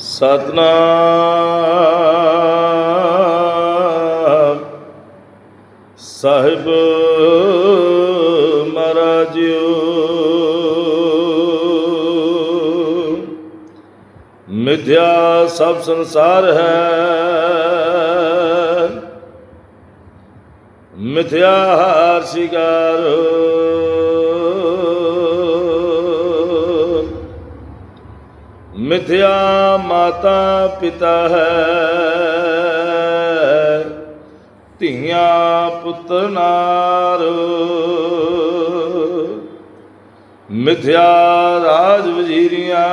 ਸਤਨਾਮ। ਸਾਹਿਬ ਮਹਾਰਾਜਿਓ। ਮਿਥਿਆ ਸਭ ਸੰਸਾਰ ਹੈ। ਮਿਥਿਆ ਹਾਰ ਸ਼ਿਕਾਰ। ਮਿਥਿਆ ਮਾਤਾ ਪਿਤਾ ਹੈ। ਧੀਆਂ ਪੁੱਤਰ ਨਾਰ। ਮਿਥਿਆ ਰਾਜ ਵਜ਼ੀਰੀਆਂ।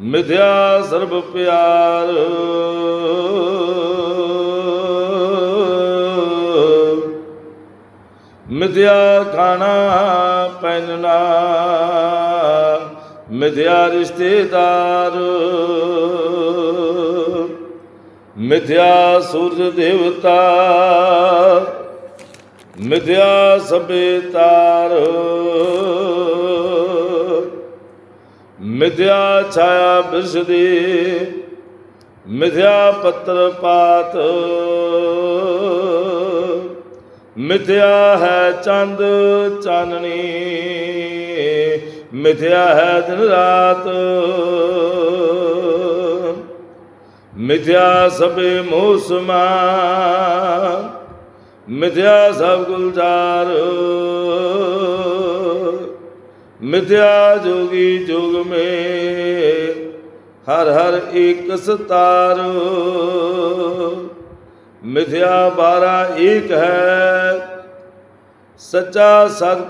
ਮਿਥਿਆ ਸਰਬ ਪਿਆਰ। ਮਿਥਿਆ ਖਾਣਾ ਪਹਿਨਣਾ ਮਿਥਿਆ ਰਿਸ਼ਤੇਦਾਰ। ਮਿਥਿਆ ਸੂਰਜ ਦੇਵਤਾ। ਮਿਥਿਆ ਸਭੇ ਤਾਰ। ਮਿਥਿਆ ਛਾਇਆ ਬਿਰਸਦੀ ਮਿਥਿਆ ਪੱਤਰ ਪਾਤ। ਮਿਥਿਆ ਹੈ ਚੰਦ ਚਾਨਣੀ। ਮਿਥਿਆ ਹੈ ਦਿਨ ਰਾਤ। ਮਿਥਿਆ ਸਭੇ ਮੌਸਮਾਂ, ਮਿਥਿਆ ਸਭ ਗੁਲਜ਼ਾਰ। ਮਿਥਿਆ ਜੋਗੀ ਜੁਗ ਮੇ, ਹਰ ਹਰ ਏਕ ਸਤਾਰ। ਮਿਥਿਆ ਬਾਰਾ ਏਕ ਹੈ ਸੱਚਾ ਸਤ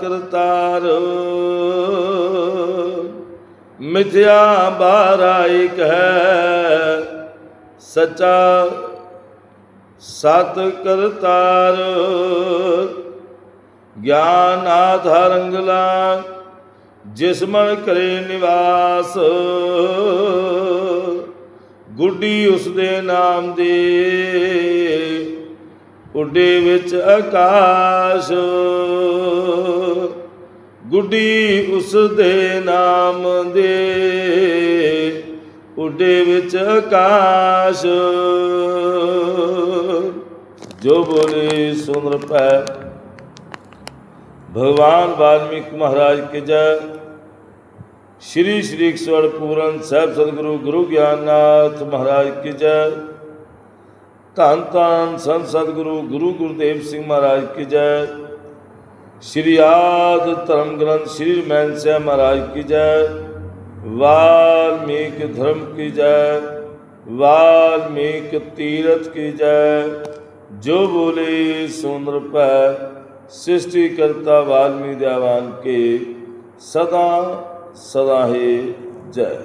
ਮਿਥਿਆ ਬਾਰਾ ਇੱਕ ਹੈ। ਸੱਚਾ ਸਤ ਕਰਤਾਰ ਗਿਆਨ ਆਧਾਰੰਗਲਾ ਜਿਸ ਮਨ ਕਰੇ ਨਿਵਾਸ। ਗੁੱਡੀ ਉਸ ਦੇ ਨਾਮ ਦੀ। ਉੱਡੇ ਵਿੱਚ ਆਕਾਸ਼। ਗੁੱਡੀ ਉਸ ਦੇ ਨਾਮ ਦੇ ਉੱਡੇ ਵਿੱਚ ਆਕਾਸ਼। ਜੋ ਬੋਲੇ ਸੁਨ ਪੈ ਭਗਵਾਨ ਵਾਲਮੀਕ ਮਹਾਰਾਜ ਕੀ ਜੈ। ਸ਼੍ਰੀ ਸ਼੍ਰੀ ਈਸ਼ਵਰ ਪੂਰਨ ਸਾਹਿਬ ਸਤਿਗੁਰੂ ਗੁਰੂ ਗਿਆਨਨਾਥ ਮਹਾਰਾਜ ਕੀ ਜੈ। ਧੰਨ ਧੰਨ ਸੰਤ ਸਤਿਗੁਰੂ, ਗੁਰੂ ਗੁਰਦੇਵ ਸਿੰਘ ਮਹਾਰਾਜ ਕੀ ਜੈ। ਸ਼੍ਰੀ ਆਦ ਧਰਮ ਗ੍ਰੰਥ ਸ਼੍ਰੀ ਰਮੈਨ ਸਾਹਿਬ ਮਹਾਰਾਜ ਕੀ ਜੈ। ਵਾਲਮੀਕ ਧਰਮ ਕੀ ਜੈ, ਵਾਲਮੀਕ ਤੀਰਥ ਕੀ ਜੈ। ਜੋ ਬੋਲੇ ਸੁੰਦਰ ਪੈ ਸ੍ਰਿਸ਼ਟੀ ਕਰਤਾ ਵਾਲਮੀ ਦੇਵਾਨ ਕੇ, ਸਦਾ ਸਦਾ ਹੈ ਜੈ।